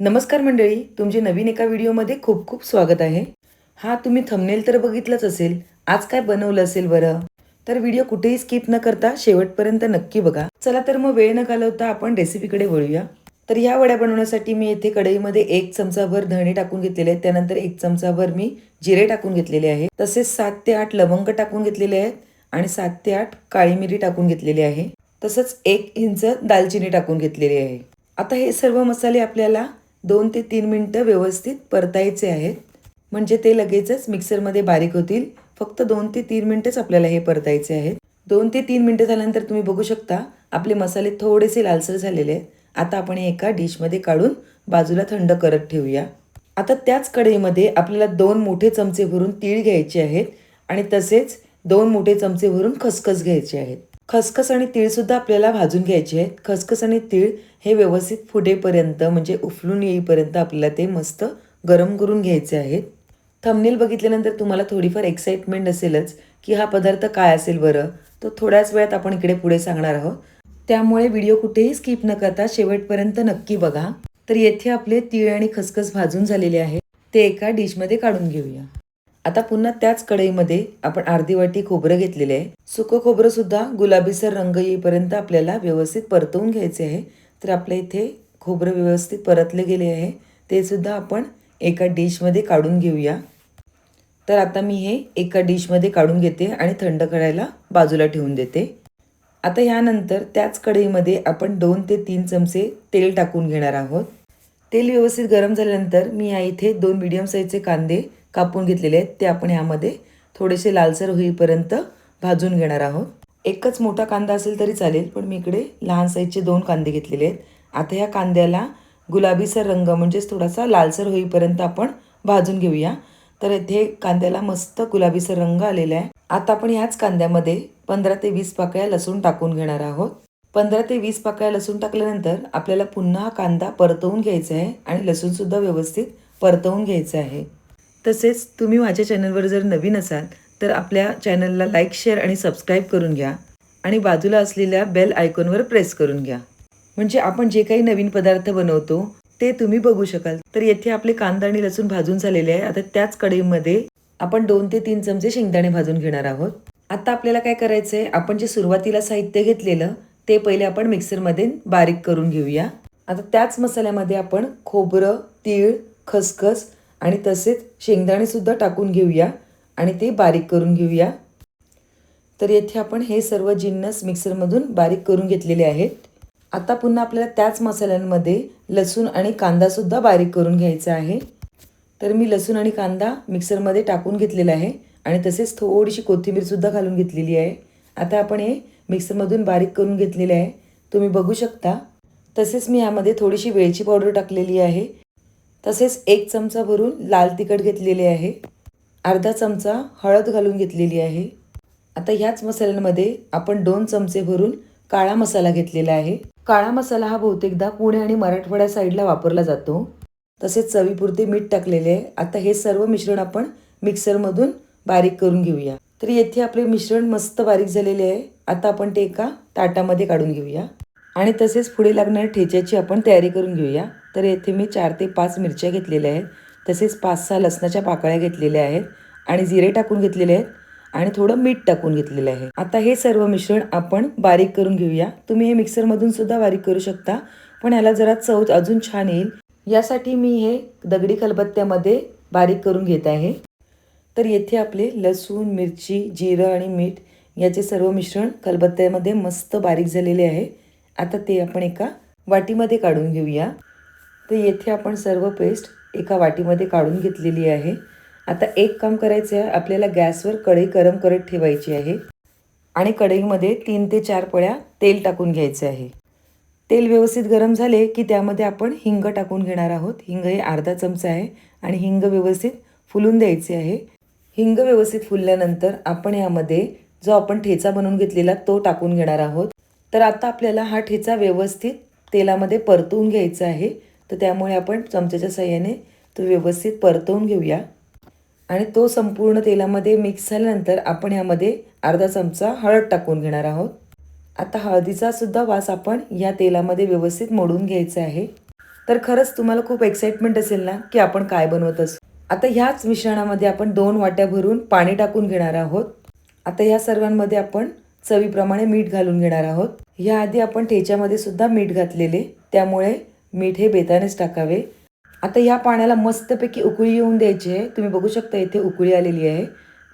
नमस्कार मंडळी तुमचे नवीन एका व्हिडिओमध्ये खूप खूप स्वागत आहे. हा तुम्ही थंबनेल तर बघितलंच असेल. आज काय बनवलं असेल बरं? तर व्हिडिओ कुठेही स्किप न करता शेवटपर्यंत नक्की बघा. चला तर मग वेळ न घालवता आपण रेसिपीकडे वळूया. तर ह्या वड्या बनवण्यासाठी मी येथे कढईमध्ये एक चमचाभर धणे टाकून घेतलेले आहेत. त्यानंतर एक चमचाभर मी जिरे टाकून घेतलेले आहे तसेच सात ते आठ लवंग टाकून घेतलेले आहेत आणि सात ते आठ काळी मिरी टाकून घेतलेली आहे. तसंच एक इंच दालचिनी टाकून घेतलेली आहे. आता हे सर्व मसाले आपल्याला दोन ते तीन मिनटं व्यवस्थित परतायचे आहेत. म्हणजे ते लगेचच मिक्सरमध्ये बारीक होतील. फक्त दोन ते तीन मिनटंच आपल्याला हे परतायचे आहेत. दोन ते तीन मिनटं झाल्यानंतर तुम्ही बघू शकता आपले मसाले थोडेसे लालसर झालेले आहेत. आता आपण हे एका डिशमध्ये काढून बाजूला थंड करत ठेवूया. आता त्याच कढईमध्ये आपल्याला दोन मोठे चमचे भरून तीळ घ्यायचे आहेत आणि तसेच दोन मोठे चमचे भरून खसखस घ्यायचे आहेत. खसखस आणि तीळसुद्धा आपल्याला भाजून घ्यायचे आहेत. खसखस आणि तीळ हे व्यवस्थित फुटेपर्यंत म्हणजे उफलून येईपर्यंत आपल्याला ते मस्त गरम करून घ्यायचे आहेत. थंबनेल बघितल्यानंतर तुम्हाला थोडीफार एक्साइटमेंट असेलच की हा पदार्थ काय असेल बरं. तो थोड्याच वेळात आपण इकडे पुढे सांगणार आहोत. त्यामुळे व्हिडिओ कुठेही स्किप न करता शेवटपर्यंत नक्की बघा. तर येथे आपले तीळ आणि खसखस भाजून झालेले आहे ते एका डिशमध्ये काढून घेऊया. आता पुन्हा त्याच कढईमध्ये आपण अर्धी वाटी खोबरं घेतलेले आहे. सुकं खोबरं सुद्धा गुलाबीसर रंग येईपर्यंत आपल्याला व्यवस्थित परतवून घ्यायचे आहे. तर आपल्या इथे खोबरं व्यवस्थित परतले गेले आहे. ते सुद्धा आपण एका डिशमध्ये काढून घेऊया. तर आता मी हे एका डिशमध्ये काढून घेते आणि थंड करायला बाजूला ठेवून देते. आता ह्यानंतर त्याच कढईमध्ये आपण दोन ते तीन चमचे तेल टाकून घेणार आहोत. तेल व्यवस्थित गरम झाल्यानंतर मी या इथे दोन मिडियम साईजचे कांदे कापून घेतलेले आहेत ते आपण यामध्ये थोडेसे लालसर होईपर्यंत भाजून घेणार आहोत. एकच मोठा कांदा असेल तरी चालेल पण मी इकडे लहान साईजचे दोन कांदे घेतलेले आहेत. आता या कांद्याला गुलाबीसर रंग म्हणजेच थोडासा लालसर होईपर्यंत आपण भाजून घेऊया. तर इथे कांद्याला मस्त गुलाबीसर रंग आलेला आहे. आता आपण ह्याच कांद्यामध्ये पंधरा ते वीस पाकळ्या लसूण टाकून घेणार आहोत. पंधरा ते वीस पाकळ्या लसूण टाकल्यानंतर आपल्याला पुन्हा कांदा परतवून घ्यायचा आहे आणि लसूणसुद्धा व्यवस्थित परतवून घ्यायचं आहे. तसेच तुम्ही माझ्या चॅनलवर जर नवीन असाल तर आपल्या चॅनलला लाईक शेअर आणि सबस्क्राईब करून घ्या आणि बाजूला असलेल्या बेल आयकॉनवर प्रेस करून घ्या. म्हणजे आपण जे काही नवीन पदार्थ बनवतो ते तुम्ही बघू शकाल. तर येथे आपले कांदा आणि लसूण भाजून झालेले आहे. आता त्याच कढईमध्ये आपण दोन ते तीन चमचे शेंगदाणे भाजून घेणार आहोत. आता आपल्याला काय करायचं आहे आपण जे सुरुवातीला साहित्य घेतलेलं ते पहिले आपण मिक्सरमध्ये बारीक करून घेऊया. आता त्याच मसाल्यामध्ये आपण खोबरं तीळ खसखस आणि तसेच शेंगदाणेसुद्धा टाकून घेऊया आणि ते बारीक करून घेऊया. तर येथे आपण हे सर्व जिन्नस मिक्सरमधून बारीक करून घेतलेले आहेत. आता पुन्हा आपल्याला त्याच मसाल्यांमध्ये लसूण आणि कांदासुद्धा बारीक करून घ्यायचा आहे. तर मी लसूण आणि कांदा मिक्सरमध्ये टाकून घेतलेला आहे आणि तसेच थोडीशी कोथिंबीरसुद्धा घालून घेतलेली आहे. आता आपण हे मिक्सरमधून बारीक करून घेतलेले आहे. तुम्ही बघू शकता. तसेच मी यामध्ये थोडीशी वेलची पावडर टाकलेली आहे. तसेच एक चमचा भरून लाल तिखट घेतलेले आहे. अर्धा चमचा हळद घालून घेतलेली आहे. आता ह्याच मसाल्यांमध्ये आपण दोन चमचे भरून काळा मसाला घेतलेला आहे. काळा मसाला हा बहुतेकदा पुणे आणि मराठवाड्या साईडला वापरला जातो. तसेच चवीपुरते मीठ टाकलेले आहे. आता हे सर्व मिश्रण आपण मिक्सरमधून बारीक करून घेऊया. तर येथे आपले मिश्रण मस्त बारीक झालेले आहे. आता आपण ते एका ताटामध्ये काढून घेऊया. आणि तसेच पुढे लागणाऱ्या ठेच्याची आपण तयारी करून घेऊया. तर येथे मी चार ते पाच मिरच्या घेतलेल्या आहेत. तसेच पाच सहा लसणाच्या पाकळ्या घेतलेल्या आहेत आणि जिरे टाकून घेतलेले आहेत आणि थोडं मीठ टाकून घेतलेलं आहे. आता हे सर्व मिश्रण आपण बारीक करून घेऊया. तुम्ही हे मिक्सरमधून सुद्धा बारीक करू शकता पण याला जरा चव अजून छान येईल. यासाठी मी हे दगडी खलबत्त्यामध्ये बारीक करून घेत आहे. तर येथे आपले लसूण मिरची जिरं आणि मीठ याचे सर्व मिश्रण खलबत्त्यामध्ये मस्त बारीक झालेले आहे. आता ते आपण एका वाटीमध्ये काढून घेऊया. तर येथे आपण सर्व पेस्ट एका वाटीमध्ये काढून घेतलेली आहे. आता एक काम करायचं आहे आपल्याला गॅसवर कढई गरम करत ठेवायची आहे. आणि कढईमध्ये तीन ते चार पळ्या तेल टाकून घ्यायचे आहे. तेल व्यवस्थित गरम झाले की त्यामध्ये आपण हिंग टाकून घेणार आहोत. हिंग हे अर्धा चमचा आहे आणि हिंग व्यवस्थित फुलून द्यायचे आहे. हिंग व्यवस्थित फुलल्यानंतर आपण यामध्ये जो आपण ठेचा बनवून घेतलेला तो टाकून घेणार आहोत. तर आता आपल्याला हा ठेचा व्यवस्थित तेलामध्ये परतवून घ्यायचा आहे. तर त्यामुळे आपण चमच्याच्या साह्याने तो व्यवस्थित परतवून घेऊया. आणि तो संपूर्ण तेलामध्ये मिक्स झाल्यानंतर आपण यामध्ये अर्धा चमचा हळद टाकून घेणार आहोत. आता हळदीचा सुद्धा वास आपण या तेलामध्ये व्यवस्थित मोडून घ्यायचा आहे. तर खरंच तुम्हाला खूप एक्साइटमेंट असेल ना की आपण काय बनवत असू. आता ह्याच मिश्रणामध्ये आपण दोन वाट्या भरून पाणी टाकून घेणार आहोत. आता ह्या सर्वांमध्ये आपण चवीप्रमाणे मीठ घालून घेणार आहोत. ह्याआधी आपण ठेच्यामध्ये सुद्धा मीठ घातलेले. त्यामुळे मीठ हे बेतानेच टाकावे. आता ह्या पाण्याला मस्तपैकी उकळी येऊन द्यायची आहे. तुम्ही बघू शकता इथे उकळी आलेली आहे.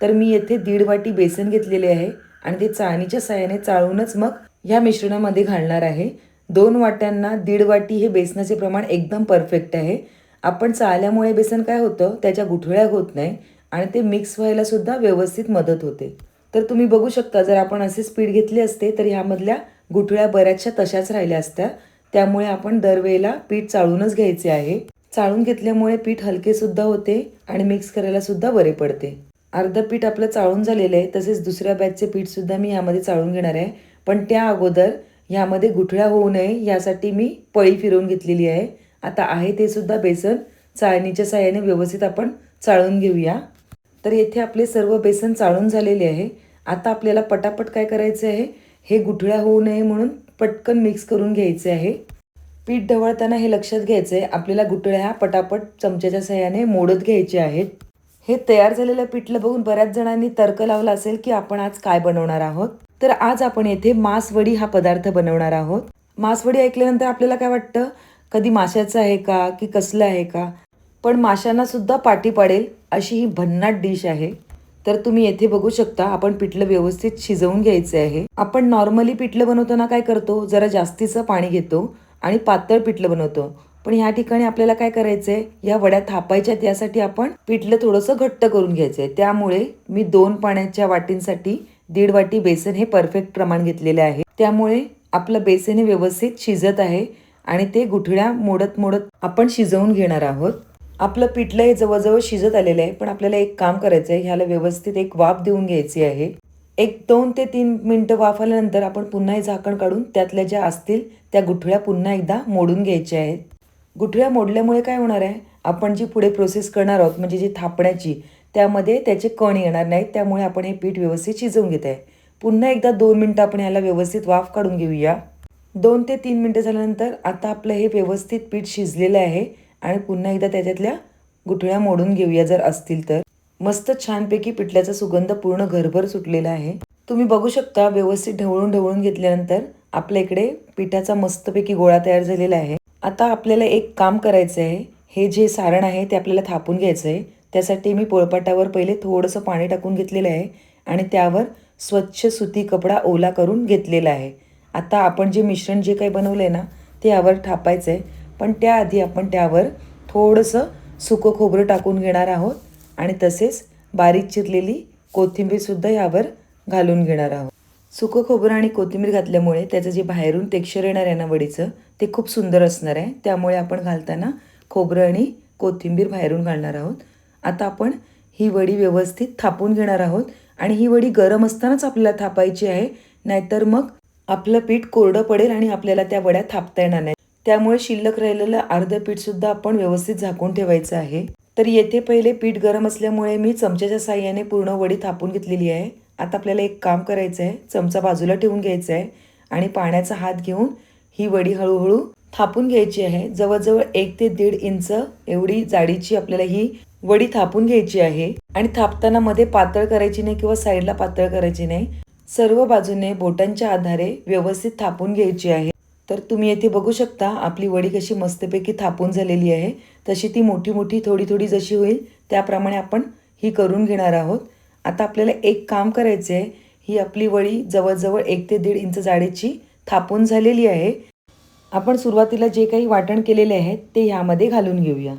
तर मी येथे दीड वाटी बेसन घेतलेले आहे आणि ते चाळणीच्या साह्याने चाळूनच मग ह्या मिश्रणामध्ये घालणार आहे. दोन वाट्यांना दीड वाटी हे बेसनाचे प्रमाण एकदम परफेक्ट आहे. आपण चाळल्यामुळे बेसन काय होतं? त्याच्या गुठळ्या होत नाही आणि ते मिक्स व्हायला सुद्धा व्यवस्थित मदत होते. तर तुम्ही बघू शकता जर आपण असे पीठ घेतली असते तर ह्यामधल्या गुठळ्या बऱ्याचशा तशाच राहिल्या असत्या. त्यामुळे आपण दरवेळेला पीठ चाळूनच घ्यायचे आहे. चाळून घेतल्यामुळे पीठ हलके सुद्धा होते आणि मिक्स करायला सुद्धा बरे पडते. अर्ध पीठ आपलं चाळून झालेलं आहे तसेच दुसऱ्या बॅचचे पीठ सुद्धा मी यामध्ये चाळून घेणार आहे. पण त्या अगोदर ह्यामध्ये गुठळ्या होऊ नये यासाठी मी पळी फिरवून घेतलेली आहे. आता आहे ते सुद्धा बेसन चाळणीच्या साह्याने व्यवस्थित आपण चाळून घेऊया. तर येथे आपले सर्व बेसन चाळून झालेले आहे. आता आपल्याला पटापट काय करायचे आहे? हे गुठळ्या होऊ नये म्हणून पटकन मिक्स करून घ्यायचे आहे. पीठ ढवळताना हे लक्षात घ्यायचं आहे आपल्याला गुठळ्या ह्या पटापट चमच्याच्या सहाय्याने मोडत घ्यायचे आहेत. हे तयार झालेलं पिठलं बघून बऱ्याच जणांनी तर्क लावला असेल की आपण आज काय बनवणार आहोत. तर आज आपण येथे मासवडी हा पदार्थ बनवणार आहोत. मासवडी ऐकल्यानंतर आपल्याला काय वाटतं? कधी माशाचं आहे का? की कसलं आहे का? पण माशांना सुद्धा पाठी पाडेल. अशी ही भन्नाट डिश आहे. तर तुम्ही येथे बघू शकता आपण पिठलं व्यवस्थित शिजवून घ्यायचं आहे. आपण नॉर्मली पिठलं बनवताना काय करतो जरा जास्तीचं पाणी घेतो आणि पातळ पिठलं बनवतो. पण ह्या ठिकाणी आपल्याला काय करायचंय या वड्या थापायच्या त्यासाठी आपण पिठलं थोडंसं घट्ट करून घ्यायचंय. त्यामुळे मी दोन पाण्याच्या वाटींसाठी दीड वाटी बेसन हे परफेक्ट प्रमाण घेतलेले आहे. त्यामुळे आपलं बेसन हे व्यवस्थित शिजत आहे आणि ते गुठळ्या मोडत मोडत आपण शिजवून घेणार आहोत. आपलं पिठलं हे जवळजवळ शिजत आलेलं आहे पण आपल्याला एक काम करायचं आहे ह्याला व्यवस्थित एक वाफ देऊन घ्यायची आहे. एक दोन ते तीन मिनटं वाफ आल्यानंतर आपण पुन्हा हे झाकण काढून त्यातल्या ज्या असतील त्या गुठळ्या पुन्हा एकदा मोडून घ्यायच्या आहेत. गुठळ्या मोडल्यामुळे काय होणार आहे? आपण जी पुढे प्रोसेस करणार आहोत म्हणजे जी थापण्याची त्यामध्ये त्याचे कण येणार नाहीत त्यामुळे आपण हे पीठ व्यवस्थित शिजवून घेत आहे. पुन्हा एकदा दोन मिनटं आपण ह्याला व्यवस्थित वाफ काढून घेऊया. दोन ते तीन मिनटं झाल्यानंतर आता आपलं हे व्यवस्थित पीठ शिजलेलं आहे. आणि पुन्हा एकदा त्याच्यातल्या गुठळ्या मोडून घेऊया जर असतील तर. मस्त छानपैकी पिठल्याचा सुगंध पूर्ण घरभर सुटलेला आहे. तुम्ही बघू शकता व्यवस्थित ढवळून ढवळून घेतल्यानंतर आपल्या इकडे पिठाचा मस्तपैकी गोळा तयार झालेला आहे. आता आपल्याला एक काम करायचं आहे. हे जे सारण आहे ते आपल्याला थापून घ्यायचं आहे. त्यासाठी मी पोळपाटावर पहिले थोडंसं पाणी टाकून घेतलेलं आहे आणि त्यावर स्वच्छ सुती कपडा ओला करून घेतलेला आहे. आता आपण जे मिश्रण जे काही बनवलं आहे ना ते यावर थापायचं आहे पण त्याआधी आपण त्यावर थोडंसं सुकं खोबरं टाकून घेणार आहोत आणि तसेच बारीक चिरलेली कोथिंबीरसुद्धा यावर घालून घेणार आहोत. सुकं खोबरं आणि कोथिंबीर घातल्यामुळे त्याचं जे बाहेरून टेक्स्चर येणार आहे ना वडीचं ते खूप सुंदर असणार आहे. त्यामुळे आपण घालताना खोबरं आणि कोथिंबीर बाहेरून घालणार आहोत. आता आपण ही वडी व्यवस्थित थापून घेणार आहोत आणि ही वडी गरम असतानाच आपल्याला थापायची आहे नाहीतर मग आपलं पीठ कोरडं पडेल आणि आपल्याला त्या वड्या थापता येणार नाही त्यामुळे शिल्लक राहिलेलं अर्ध पीठ सुद्धा आपण व्यवस्थित झाकून ठेवायचं आहे. तर येथे पहिले पीठ गरम असल्यामुळे मी चमच्याच्या साह्याने पूर्ण वडी थापून घेतलेली आहे. आता आपल्याला एक काम करायचं आहे चमचा बाजूला ठेवून घ्यायचा आहे आणि पाण्याचा हात घेऊन ही वडी हळूहळू थापून घ्यायची आहे. जवळजवळ एक ते दीड इंच एवढी जाडीची आपल्याला ही वडी थापून घ्यायची आहे. आणि थापताना मध्ये पातळ करायची नाही किंवा साईडला पातळ करायची नाही. सर्व बाजूने बोटांच्या आधारे व्यवस्थित थापून घ्यायची आहे. तर तुम्ही येथे बघू शकता आपली वडी कशी मस्तपैकी थापून झालेली आहे. तशी ती मोठी मोठी थोडी थोडी जशी होईल त्याप्रमाणे आपण ही करून घेणार आहोत. आता आपल्याला एक काम करायचं आहे ही आपली वडी जवळजवळ एक ते दीड इंच जाडीची थापून झालेली आहे. आपण सुरुवातीला जे काही वाटण केलेले आहे ते ह्यामध्ये घालून घेऊया.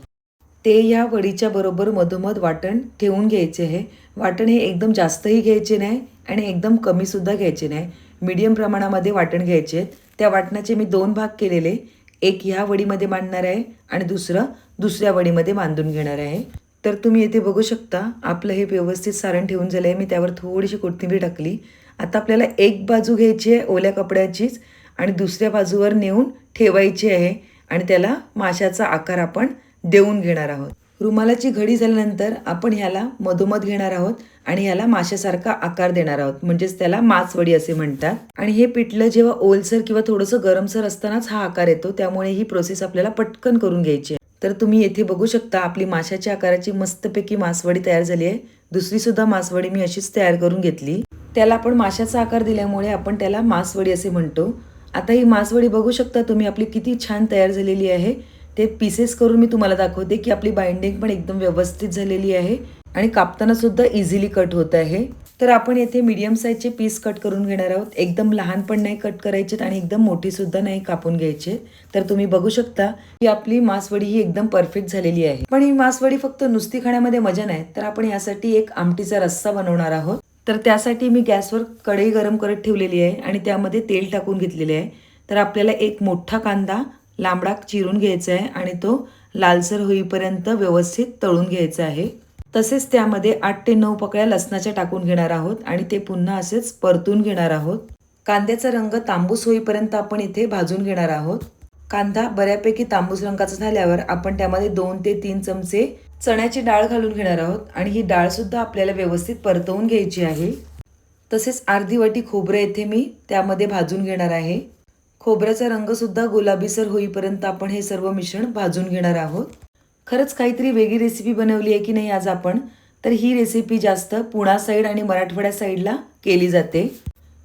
ते ह्या वडीच्या बरोबर मधोमध वाटण ठेवून घ्यायचे आहे. वाटण हे एकदम जास्तही घ्यायचे नाही आणि एकदम कमीसुद्धा घ्यायचे नाही. मीडियम प्रमाणामध्ये वाटण घ्यायचे आहेत. त्या वाटणाचे मी दोन भाग केलेले. एक ह्या वडीमध्ये मांडणार आहे आणि दुसरं दुसऱ्या वडीमध्ये बांधून घेणार आहे. तर तुम्ही येथे बघू शकता आपलं हे व्यवस्थित सारण ठेवून झालं आहे मी त्यावर थोडीशी कोथिंबीर टाकली. आता आपल्याला एक बाजू घ्यायची आहे ओल्या कपड्याचीच आणि दुसऱ्या बाजूवर नेऊन ठेवायची आहे आणि त्याला माशाचा आकार आपण देऊन घेणार आहोत. रुमालाची घडी झाल्यानंतर आपण ह्याला मधोमध घेणार आहोत आणि ह्याला माशासारखा आकार देणार आहोत. म्हणजेच त्याला मासवडी असे म्हणतात. आणि हे पिठलं जेव्हा ओलसर किंवा थोडंसं गरमसर असतानाच हा आकार येतो त्यामुळे ही प्रोसेस आपल्याला पटकन करून घ्यायची आहे. तर तुम्ही येथे बघू शकता आपली माशाच्या आकाराची मस्तपैकी मासवडी तयार झाली आहे. दुसरी सुद्धा मासवडी मी अशीच तयार करून घेतली. त्याला आपण माशाचा आकार दिल्यामुळे आपण त्याला मासवडी असे म्हणतो. आता ही मासवडी बघू शकता तुम्ही आपली किती छान तयार झालेली आहे. ते पीसेस करून मी तुम्हाला दाखवते की आपली बाइंडिंग पण एकदम व्यवस्थित झालेली आहे आणि कापताना सुद्धा इझिली कट होत आहे. तर आपण येथे मीडियम साईजचे पीस कट करून घेणार आहोत. एकदम लहान पण नाही कट करायचेत आणि एकदम मोठी सुद्धा नाही कापून घ्यायचे. तर तुम्ही बघू शकता की आपली मासवडी ही एकदम परफेक्ट झालेली आहे. पण ही मासवडी फक्त नुसती खाण्यामध्ये मजा नाही. तर आपण यासाठी एक आमटीचा रस्सा बनवणार आहोत. तर त्यासाठी मी गॅसवर कढई गरम करत ठेवलेली आहे आणि त्यामध्ये तेल टाकून घेतलेले आहे. तर आपल्याला एक मोठा कांदा लांबडा चिरून घ्यायचा आहे आणि तो लालसर होईपर्यंत व्यवस्थित तळून घ्यायचा आहे. तसेच त्यामध्ये आठ ते नऊ पकड्या लसणाच्या टाकून घेणार आहोत आणि ते पुन्हा असेच परतून घेणार आहोत. कांद्याचा रंग तांबूस होईपर्यंत आपण इथे भाजून घेणार आहोत. कांदा बऱ्यापैकी तांबूस रंगाचा झाल्यावर आपण त्यामध्ये दोन ते तीन चमचे चण्याची डाळ घालून घेणार आहोत आणि ही डाळसुद्धा आपल्याला व्यवस्थित परतवून घ्यायची आहे. तसेच अर्धी वाटी खोबरं येथे मी त्यामध्ये भाजून घेणार आहे. खोबऱ्याचा रंग सुद्धा गुलाबीसर होईपर्यंत आपण हे सर्व मिश्रण भाजून घेणार आहोत. खरंच काहीतरी वेगळी रेसिपी बनवली आहे की नाही आज आपण? तर ही रेसिपी जास्त पुणा साईड आणि मराठवाड्या साईडला केली जाते.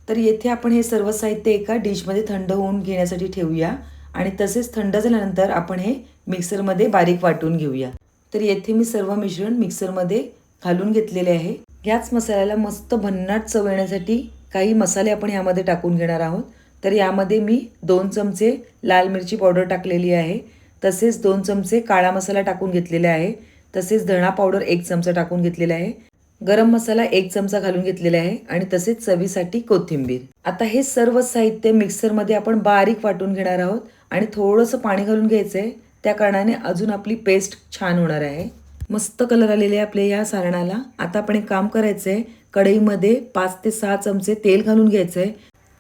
तर येथे आपण हे सर्व साहित्य एका डिशमध्ये थंड होऊन घेण्यासाठी ठेवूया आणि तसेच थंड झाल्यानंतर आपण हे मिक्सरमध्ये बारीक वाटून घेऊया. तर येथे मी सर्व मिश्रण मिक्सरमध्ये घालून घेतलेले आहे. ह्याच मसाल्याला मस्त भन्नाट चव येण्यासाठी काही मसाले आपण यामध्ये टाकून घेणार आहोत. तर यामध्ये मी दोन चमचे लाल मिरची पावडर टाकलेली आहे. तसेच दोन चमचे काळा मसाला टाकून घेतलेला आहे. तसेच धणा पावडर एक चमचा टाकून घेतलेला आहे. गरम मसाला एक चमचा घालून घेतलेला आहे आणि तसेच चवीसाठी कोथिंबीर. आता हे सर्व साहित्य मिक्सरमध्ये आपण बारीक वाटून घेणार आहोत आणि थोडंसं पाणी घालून घ्यायचं आहे त्या कारणाने अजून आपली पेस्ट छान होणार आहे. मस्त कलर आलेले आहे आपल्या या सारणाला. आता आपण एक काम करायचं आहे कढईमध्ये पाच ते सहा चमचे तेल घालून घ्यायचं आहे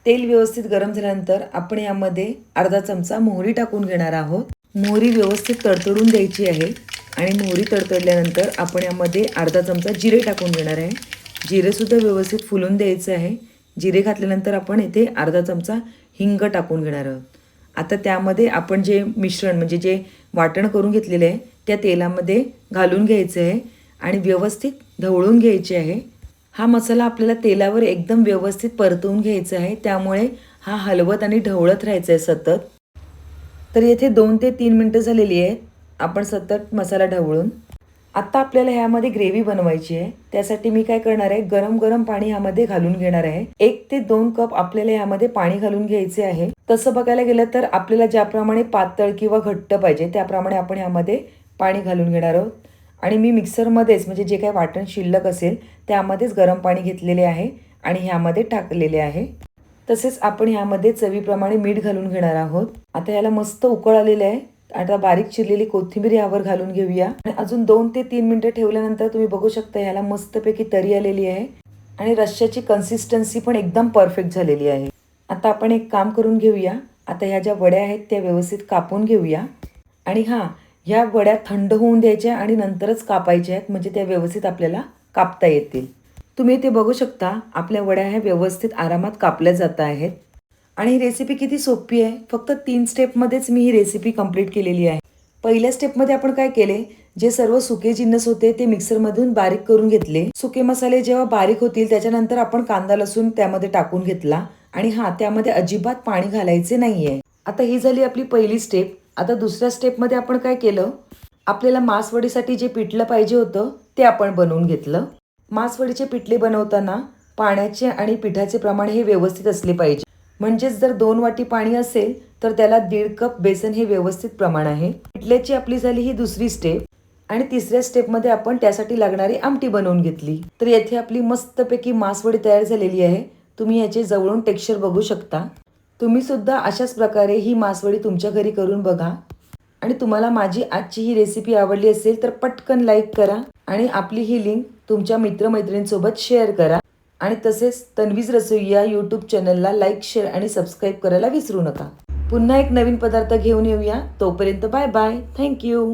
तेल व्यवस्थित गरम झाल्यानंतर आपण यामध्ये अर्धा चमचा मोहरी टाकून घेणार आहोत. मोहरी व्यवस्थित तडतडून द्यायची आहे आणि मोहरी तडतडल्यानंतर आपण यामध्ये अर्धा चमचा जिरे टाकून घेणार आहे. जिरेसुद्धा व्यवस्थित फुलून द्यायचं आहे. जिरे घातल्यानंतर आपण इथे अर्धा चमचा हिंग टाकून घेणार आहोत. आता त्यामध्ये आपण जे मिश्रण म्हणजे जे वाटण करून घेतलेलं आहे त्या तेलामध्ये घालून घ्यायचं आहे आणि व्यवस्थित ढवळून घ्यायचे आहे. हा मसाला आपल्याला तेलावर एकदम व्यवस्थित परतवून घ्यायचा आहे. त्यामुळे हा हलवत आणि ढवळत राहायचा आहे सतत. तर येथे दोन ते तीन मिनटं झालेली आहेत. आपण सतत मसाला ढवळून. आत्ता आपल्याला ह्यामध्ये ग्रेव्ही बनवायची आहे. त्यासाठी मी काय करणार आहे? गरम गरम पाणी ह्यामध्ये घालून घेणार आहे. एक ते दोन कप आपल्याला ह्यामध्ये पाणी घालून घ्यायचे आहे. तसं बघायला गेलं तर आपल्याला ज्याप्रमाणे पातळ किंवा घट्ट पाहिजे त्याप्रमाणे आपण ह्यामध्ये पाणी घालून घेणार आहोत. आणि मी मिक्सरमध्येच म्हणजे जे काही वाटण शिल्लक असेल त्यामध्येच गरम पाणी घेतलेले आहे आणि ह्यामध्ये टाकलेले आहे. तसेच आपण ह्यामध्ये चवीप्रमाणे मीठ घालून घेणार आहोत. आता याला मस्त उकळ आलेलं आहे. आता बारीक चिरलेली कोथिंबीर यावर घालून घेऊया. आणि अजून दोन ते तीन मिनिटं ठेवल्यानंतर तुम्ही बघू शकता ह्याला मस्तपैकी तरी आलेली आहे. आणि रश्श्याची कन्सिस्टन्सी पण एकदम परफेक्ट झालेली आहे. आता आपण एक काम करून घेऊया. आता ह्या ज्या वड्या आहेत त्या व्यवस्थित कापून घेऊया. आणि हां ह्या वड्या थंड होऊन द्यायच्या आणि नंतरच कापायच्या आहेत म्हणजे त्या व्यवस्थित आपल्याला कापता येतील. तुम्ही ते बघू शकता आपल्या वड्या ह्या व्यवस्थित आरामात कापल्या जात आहेत. आणि ही रेसिपी किती सोपी आहे फक्त तीन स्टेपमध्येच मी ही रेसिपी कंप्लीट केलेली आहे. पहिल्या स्टेपमध्ये आपण काय केले जे सर्व सुके जिन्नस होते ते मिक्सरमधून बारीक करून घेतले. सुके मसाले जेव्हा बारीक होतील त्याच्यानंतर आपण कांदा लसूण त्यामध्ये टाकून घेतला. आणि हा त्यामध्ये अजिबात पाणी घालायचे नाहीये. आता ही झाली आपली पहिली स्टेप आता दुसऱ्या स्टेपमध्ये आपण काय केलं? आपल्याला मासवडीसाठी जे पिठलं पाहिजे होतं ते आपण बनवून घेतलं. मासवडीचे पिठले बनवताना पाण्याचे आणि पिठाचे प्रमाण हे व्यवस्थित असले पाहिजे. म्हणजेच जर दोन वाटी पाणी असेल तर त्याला दीड कप बेसन हे व्यवस्थित प्रमाण आहे. पिठल्याची आपली झाली ही दुसरी स्टेप आणि तिसऱ्या स्टेपमध्ये आपण त्यासाठी लागणारी आमटी बनवून घेतली. तर येथे आपली मस्तपैकी मासवडी तयार झालेली आहे. तुम्ही याचे जवळून टेक्स्चर बघू शकता. तुम्ही सुद्धा अशाच प्रकारे ही मासवडी तुमच्या घरी करून बघा. आणि तुम्हाला माझी आजची ही रेसिपी आवडली असेल तर पटकन लाईक करा आणि आपली ही लिंक तुमच्या मित्रमैत्रिणींसोबत शेअर करा. आणि तसेच तन्वीज रसोई या यूट्यूब चॅनलला लाईक शेअर आणि सबस्क्राईब करायला विसरू नका. पुन्हा एक नवीन पदार्थ घेऊन येऊया. तोपर्यंत बाय बाय थँक्यू